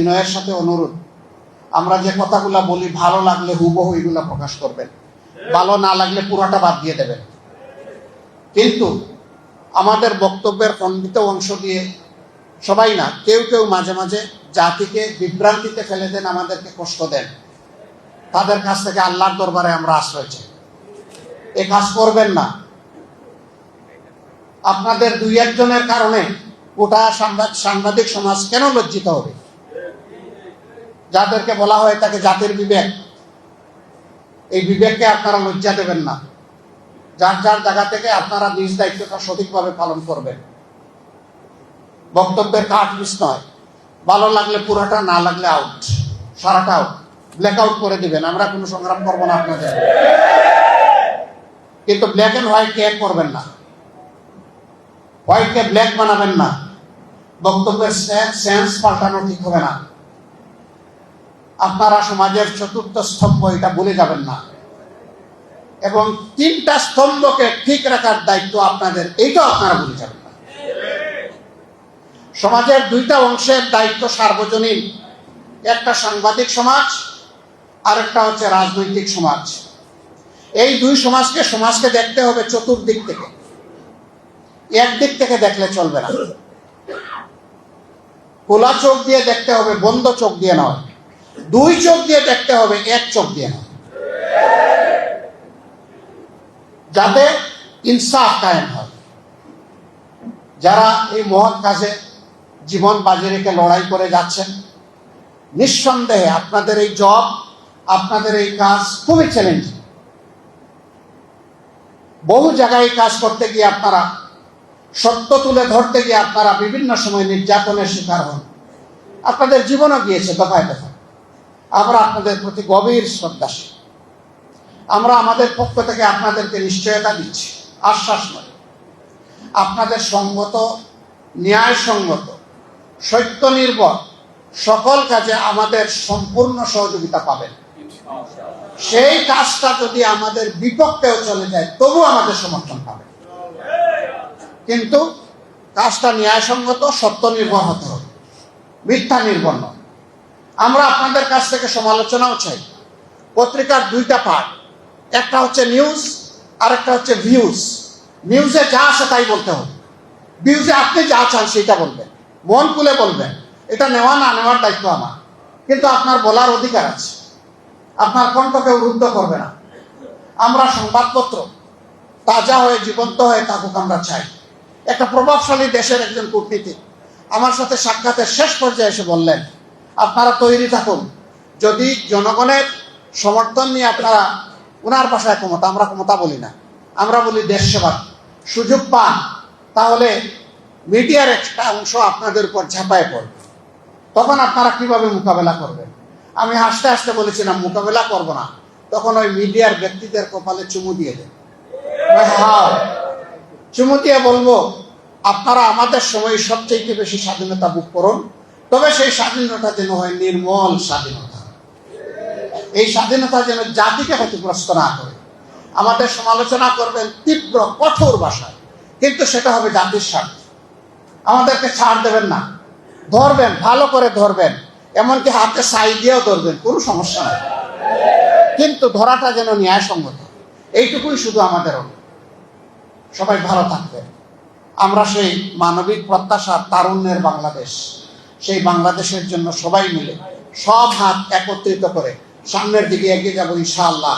বিনয়ের সাথে অনুরোধ। আমরা যে কথাগুলা বলি, ভালো লাগলে হুবহু এগুলা প্রকাশ করবেন। ভালো না লাগলে পুরোটা বাদ দিয়ে দেবেন। কিন্তু আমাদের বক্তব্যের খণ্ডিত অংশ দিয়ে সবাই না, কেউ কেউ মাঝে মাঝে জাতিকে বিভ্রান্তিতে ফেলে দেন, আমাদেরকে কষ্ট দেন। তাদের কাছ থেকে আল্লাহর দরবারে আমরা আশ্রয় চাই। এ কাজ করবেন না। আপনাদের দুই একজনের কারণে গোটা সাংবাদিক সমাজ কেন লজ্জিত হবে? যাদেরকে বলা হয় তাকে জাতির বিবেক। এই বিবেককে আপনারা লজ্জা দেবেন না। যার যার জায়গা থেকে আপনারা নিজ দায়িত্বটা সঠিকভাবে পালন করবেন। বক্তব্যের কাজ মিস নয়। ভালো লাগলে পুরোটা, না লাগলে আউট সারাটা আউট ব্ল্যাক আউট করে দিবেন। আমরা কোনো সংগ্রাম করব না আপনাদের। কিন্তু ব্ল্যাক এন্ড হোয়াইট কে করবেন না। হোয়াইটকে ব্ল্যাক বানাবেন না। বক্তব্যের সেন্স পাল্টানো ঠিক হবে না। আপনারা সমাজের চতুর্থ স্তম্ভ, এটা ভুলে যাবেন না। এবং তিনটা স্তম্ভকে ঠিক রাখার দায়িত্ব আপনাদের, এইটাও আপনারা ভুলে যাবেন না। সমাজের দুইটা অংশের দায়িত্ব সার্বজনীন, একটা সাংবাদিক সমাজ আর একটা হচ্ছে রাজনৈতিক সমাজ। এই দুই সমাজকে সমাজকে দেখতে হবে চতুর্দিক থেকে। একদিক থেকে দেখলে চলবে না। খোলা চোখ দিয়ে দেখতে হবে, বন্ধ চোখ দিয়ে নয়। দুই চোখ দিয়ে দেখতে হবে, এক চোখ দিয়ে নয় যাতে ইনসাফ কায়েম হয়। যারা এই মহৎ কাজে জীবন বাজি রেখে লড়াই করে যাচ্ছেন, নিঃসন্দেহে আপনাদের এই জব আপনাদের এই কাজ খুবই চ্যালেঞ্জিং বহু জায়গায় কাজ করতে গিয়ে আপনারা, সত্য তুলে ধরতে গিয়ে আপনারা বিভিন্ন সময় নির্যাতনের শিকার হন। আপনাদের জীবনও গিয়েছে, দফায় দফায়। আমরা আপনাদের প্রতি গভীর শ্রদ্ধাশীল আমরা আমাদের পক্ষ থেকে আপনাদেরকে নিশ্চয়তা দিচ্ছি, আশ্বাস নয় আপনাদের সঙ্গত, ন্যায়সঙ্গত সত্য নির্ভর সকল কাজে আমাদের সম্পূর্ণ সহযোগিতা পাবেন। সেই কাজটা যদি আমাদের বিপক্ষেও চলে যায় তবু আমাদের সমর্থন পাবে কিন্তু কাজটা ন্যায়সঙ্গত সত্য নির্ভর হতে হবে। মিথ্যা নির্ভর নয়। আমরা আপনাদের কাছ থেকে সমালোচনাও চাই। পত্রিকার দুইটা পার্ট একটা হচ্ছে নিউজ আর একটা হচ্ছে ভিউজ নিউজে যা আছে তাই বলতে হবে। ভিউজে আপনি যা চান সেটা বলবেন। মন খুলে বলবেন, এটা নেওয়া না নেওয়ার দায়িত্ব আমার। কিন্তু আপনার বলার অধিকার আছে। আপনার কণ্ঠকে রুদ্ধ করবে না। আমরা সংবাদপত্র, তাজা হয়ে জীবন্ত হয়ে থাকুক আমরা চাই। একটা প্রভাবশালী দেশের একজন কূটনীতিক আমার সাথে সাক্ষাতের শেষ পর্যায়ে এসে বললেন আপনারা তৈরি থাকুন। যদি জনগণের সমর্থন নিয়ে আপনারা ওনার ভাষায় ক্ষমতা, আমরা ক্ষমতা বলি না। আমরা বলি দেশ সেবা সুযোগ পান, তাহলে মিডিয়ার একটা অংশ আপনাদের উপর ঝাঁপায় পড়বে। তখন আপনারা কীভাবে মোকাবেলা করবেন? আমি হাসতে হাসতে বলেছিলাম মোকাবেলা করব না। তখন ওই মিডিয়ার ব্যক্তিদের কপালে চুমু দিয়ে দেন চুমু দিয়ে বলব, আপনারা আমাদের সময় সবচেয়ে বেশি স্বাধীনতা বুক করুন। তবে সেই স্বাধীনতা যেন হয় নির্মল স্বাধীনতা। এই স্বাধীনতা যেন জাতিকে ক্ষতিগ্রস্ত না করে। আমাদের সমালোচনা করবেন তীব্র, কঠোর ভাষায়। কিন্তু সেটা হবে জাতির স্বার্থে। আমাদেরকে ছাড় দেবেন না। ধরবেন, ভালো করে ধরবেন। এমনকি হাতে সাই দিয়েও ধরবেন, কোনো সমস্যা নেই। কিন্তু ধরাটা যেন ন্যায়সঙ্গত। এইটুকুই শুধু আমাদের। সবাই ভালো থাকবেন। আমরা সেই মানবিক প্রত্যাশা তারুণ্যের বাংলাদেশ। সেই বাংলাদেশের জন্য সবাই মিলে সব হাত একত্রিত করে সামনের দিকে এগিয়ে যাব ইনশাআল্লাহ।